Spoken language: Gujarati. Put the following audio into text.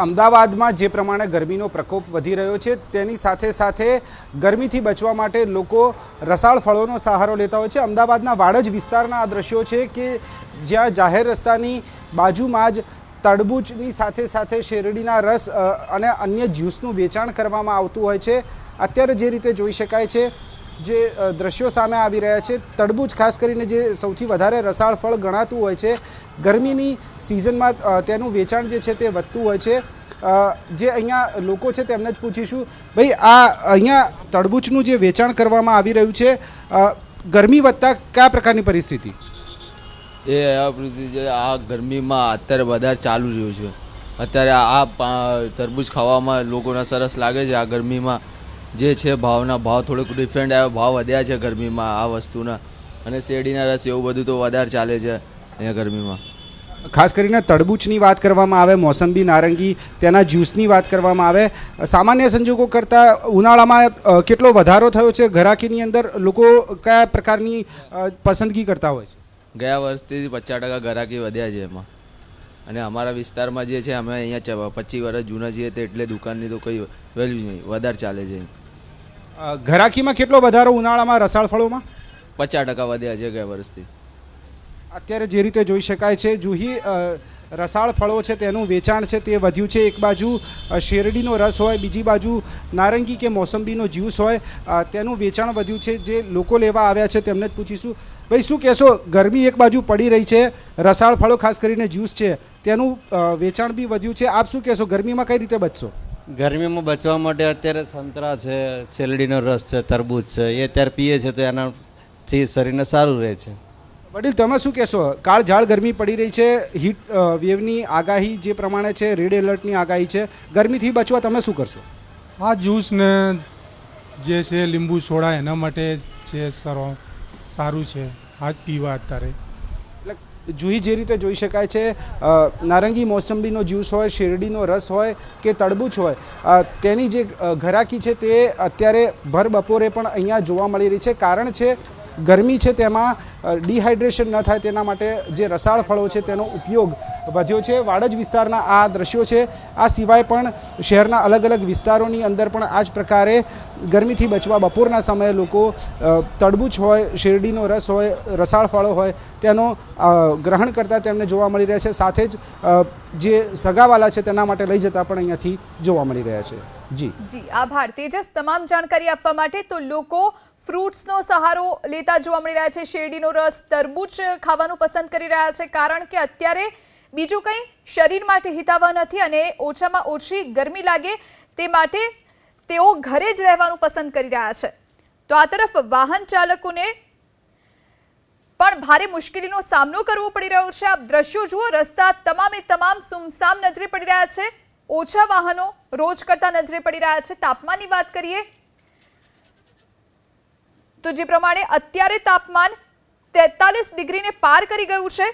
અમદાવાદમાં જે પ્રમાણે ગરમીનો પ્રકોપ વધી રહ્યો છે, તેની સાથે સાથે ગરમીથી બચવા માટે લોકો રસાળ ફળોનો સહારો લેતા હોય છે. અમદાવાદના વાડજ વિસ્તારના આ દ્રશ્યો છે કે જ્યાં જાહેર રસ્તાની બાજુમાં જ તડબૂચની સાથે સાથે શેરડીના રસ અને અન્ય જ્યુસનું વેચાણ કરવામાં આવતું હોય છે. અત્યારે જે રીતે જોઈ શકાય છે જે દ્રશ્યો સામે આવી રહ્યા છે. તડબૂચ, ખાસ કરીને જે સૌથી વધારે રસાળ ફળ ગણાતું હોય છે, ગરમીની સિઝનમાં તેનું વેચાણ જે છે તે વધતું હોય છે. જે અહીંયા લોકો છે તેમને જ પૂછીશું. ભાઈ, આ અહીંયા તડબૂચનું જે વેચાણ કરવામાં આવી રહ્યું છે ગરમી વધતા કયા પ્રકારની પરિસ્થિતિ? એ પરિસ્થિતિ આ ગરમીમાં અત્યારે વધારે ચાલુ રહ્યું છે. અત્યારે આ તરબૂચ ખાવામાં લોકોને સરસ લાગે છે આ ગરમીમાં. જે છે ભાવના ભાવ થોડોક ડિફરન્ટ આવ્યો. ભાવ વધ્યા છે ગરમીમાં આ વસ્તુના. અને શેરડીના રસ એવું બધું તો વધારે ચાલે છે અહીંયા ગરમીમાં. ખાસ કરીને તડબૂચની વાત કરવામાં આવે મોસંબી નારંગી તેના જ્યુસની વાત કરવામાં આવે. સામાન્ય સંજોગો કરતાં ઉનાળામાં કેટલો વધારો થયો છે? ઘરાકીની અંદર લોકો કયા પ્રકારની પસંદગી કરતા હોય છે? ગયા વર્ષથી પચાસ ટકા ગરાકી વધ્યા છે એમાં. અને અમારા વિસ્તારમાં જે છે અમે અહીંયા પચીસ વર્ષ જૂના છીએ તે એટલે દુકાનની તો કંઈ વેલ્યુ નહીં વધારે ચાલે છે. ઘરાકીમાં કેટલો વધારો ઉનાળામાં રસાળ ફળોમાં? પચાસ ટકા વધ્યા છે ગયા વર્ષથી. અત્યારે જે રીતે જોઈ શકાય છે જુહી રસાળ ફળો છે તેનું વેચાણ છે તે વધ્યું છે. એક બાજુ શેરડીનો રસ હોય બીજી બાજુ નારંગી કે મોસંબીનો જ્યુસ હોય તેનું વેચાણ વધ્યું છે. જે લોકો લેવા આવ્યા છે તેમને જ પૂછીશું. ભાઈ શું કહેશો? ગરમી એક બાજુ પડી રહી છે રસાળ ફળો ખાસ કરીને જ્યુસ છે. તેનું વેચાણ બી વધ્યું છે. આપ શું કહેશો ગરમીમાં કઈ રીતે બચશો? ગરમીમાં બચવા માટે અત્યારે સંતરા છે શેરડીનો રસ છે તરબૂચ છે એ અત્યારે પીએ છે તો એનાથી શરીરને સારું રહે છે. વડીલ તમે શું કહેશો? કાળઝાળ ગરમી પડી રહી છે હીટ વેવની આગાહી જે પ્રમાણે છે રેડ એલર્ટની આગાહી છે ગરમીથી બચવા તમે શું કરશો? આ જ્યુસને જે છે લીંબુ સોડા એના માટે છે સરો સારું છે આ જ પીવા અત્યારે. જુહી જે રીતે જોઈ શકાય છે નારંગી મોસંબીનો જ્યુસ હોય, શેરડીનો રસ હોય કે તડબૂચ હોય તેની જે ઘરાકી છે તે અત્યારે ભર બપોરે પણ અહીંયા જોવા મળી રહી છે. કારણ છે, ગરમી છે તેમાં ડિહાઇડ્રેશન ન થાય તેના માટે જે રસાળ ફળો છે તેનો ઉપયોગ વધ્યો છે. વાડજ વિસ્તારના આ દ્રશ્યો છે. આ સિવાય પણ શહેરના અલગ અલગ વિસ્તારોની અંદર પણ આ જ પ્રકારે ગરમીથી બચવા બપોરના સમયે લોકો તડબૂચ હોય, શેરડીનો રસ હોય, રસાળ ફળો હોય તેનો ગ્રહણ કરતા તેમને જોવા મળી રહ્યા છે. સાથે જ જે સગાવાલા છે તેના માટે લઈ જતા પણ અહીંયાથી જોવા મળી રહ્યા છે. જી. જી, આભાર. તેજસ, તમામ જાણકારી આપવા માટે તો લોકો ફ્રૂટ્સનો સહારો લેતા જોવા મળી રહ્યા છે, શેરડીનો રસ તરબૂચ ખાવાનું પસંદ કરી રહ્યા છે, કારણ કે અત્યારે બીજું કંઈ શરીર માટે હિતાવહ નથી અને ઓછામાં ઓછી ગરમી લાગે તે માટે તેઓ ઘરે જ રહેવાનું પસંદ કરી રહ્યા છે. તો આ તરફ વાહન ચાલકોને પણ ભારે મુશ્કેલીનો સામનો કરવો પડી રહ્યો છે. આપ દ્રશ્યો જુઓ, રસ્તા તમામે તમામ સુમસામ નજરે પડી રહ્યા છે. ઓછા વાહનો રોજ કરતા નજરે પડી રહ્યા છે. તાપમાનની વાત કરીએ તો જે પ્રમાણે અત્યારે તાપમાન તેતાલીસ ડિગ્રીને પાર કરી ગયું છે.